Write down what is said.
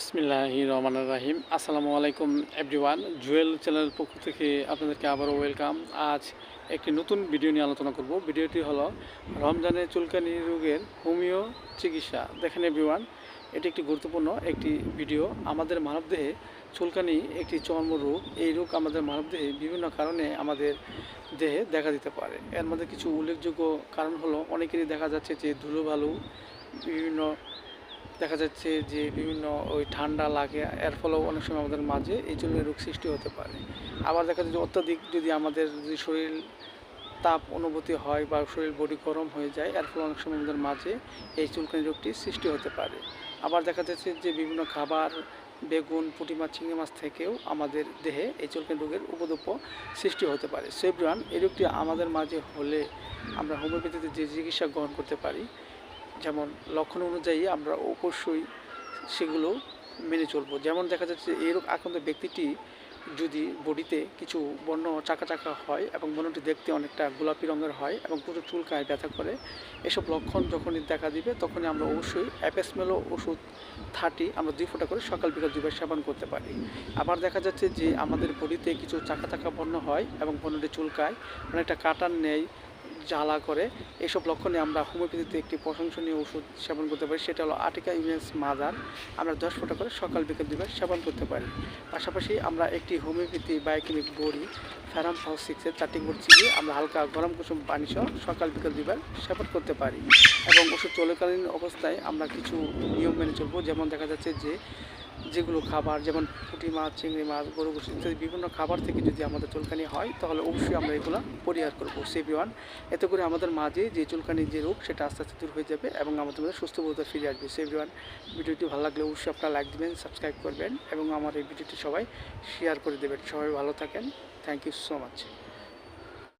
বিসমিল্লাহ রহমান রাহিম। আসসালামু আলাইকুম এভরিওয়ান জুয়েল চ্যানেলের পক্ষ থেকে আপনাদেরকে আবারও ওয়েলকাম আজ একটি নতুন ভিডিও নিয়ে আলোচনা করব। ভিডিওটি হলো রমজানের চুলকানি রোগের হোমিও চিকিৎসা দেখেন এভরিওয়ান এটি একটি গুরুত্বপূর্ণ একটি ভিডিও আমাদের মানবদেহে চুলকানি একটি চর্মরোগ এই রোগ আমাদের মানবদেহে বিভিন্ন কারণে আমাদের দেহে দেখা দিতে পারে। এর মধ্যে কিছু উল্লেখযোগ্য কারণ হলো, অনেকেরই দেখা যাচ্ছে যে ধুলোবালু, বিভিন্ন দেখা যাচ্ছে যে বিভিন্ন ওই ঠান্ডা লাগে, এর ফলেও অনেক সময় আমাদের মাঝে এই জন্য রোগ সৃষ্টি হতে পারে। আবার দেখা যাচ্ছে অত্যাধিক যদি আমাদের যদি শরীর তাপ অনুভূতি হয় বা শরীর বডি গরম হয়ে যায়, এর ফলে অনেক সময় আমাদের মাঝে এই চুলকানি রোগটি সৃষ্টি হতে পারে। আবার দেখা যাচ্ছে যে বিভিন্ন খাবার, বেগুন, পুঁটি মাছ, চিংড়ি মাছ থেকেও আমাদের দেহে এই চুলকানি রোগের উপদ্রব সৃষ্টি হতে পারে। সেব্রান, এই রোগটি আমাদের মাঝে হলে আমরা হোমিওপ্যাথিতে যে চিকিৎসা গ্রহণ করতে পারি যেমন লক্ষণ অনুযায়ী আমরা অবশ্যই সেগুলো মেনে চলবো। যেমন দেখা যাচ্ছে এই রোগ আক্রান্ত ব্যক্তিটি যদি বডিতে কিছু বর্ণ চাকা চাকা হয় এবং বর্ণটি দেখতে অনেকটা গোলাপি রঙের হয় এবং পুরো চুলকায়, ব্যথা করে, এসব লক্ষণ যখনই দেখা দিবে তখনই আমরা অবশ্যই অ্যাপেসমেলো ওষুধ থার্টি আমরা দুই ফোঁটা করে সকাল বিকাল দুইবার সেবন করতে পারি। আবার দেখা যাচ্ছে যে আমাদের বডিতে কিছু চাকা চাকা বর্ণ হয় এবং বর্ণটি চুলকায়, অনেকটা কাটার নেই জ্বালা করে এইসব লক্ষণে আমরা হোমিওপ্যাথিতে একটি প্রশংসনীয় ওষুধ সেবন করতে পারি, সেটা হলো আটিকা ইউএস মাদার আমরা দশ ফোঁটা করে সকাল বিকেল দুবার সেবন করতে পারি। পাশাপাশি আমরা একটি হোমিওপ্যাথি বায়োকেমিক বড়ি ফ্যারাম ফাউ সিক্সের চারটি গুড় চিবিয়ে আমরা হালকা গরম কুসুম পানি সহ সকাল বিকেল দুবার সেবন করতে পারি। এবং ওষুধ চলাকালীন অবস্থায় আমরা কিছু নিয়ম মেনে চলবো, যেমন দেখা যাচ্ছে যে যেগুলো খাবার, যেমন পুঁটি মাছ, চিংড়ি মাছ, গরু গোস ইত্যাদি বিভিন্ন খাবার থেকে যদি আমাদের চুলকানি হয়, তাহলে অবশ্যই আমরা এগুলো পরিহার করব। সেভি ওয়ান এতে করে আমাদের মাঝে যে চুলকানির যে রোগ, সেটা আস্তে আস্তে দূর হয়ে যাবে এবং আমাদের মধ্যে সুস্থ বোধ ফিরে আসবে। সেভি ওয়ান ভিডিওটি ভালো লাগলে অবশ্যই আপনারা লাইক দেবেন সাবস্ক্রাইব করবেন এবং আমার এই ভিডিওটি সবাই শেয়ার করে দেবেন। সবাই ভালো থাকেন। Thank you so much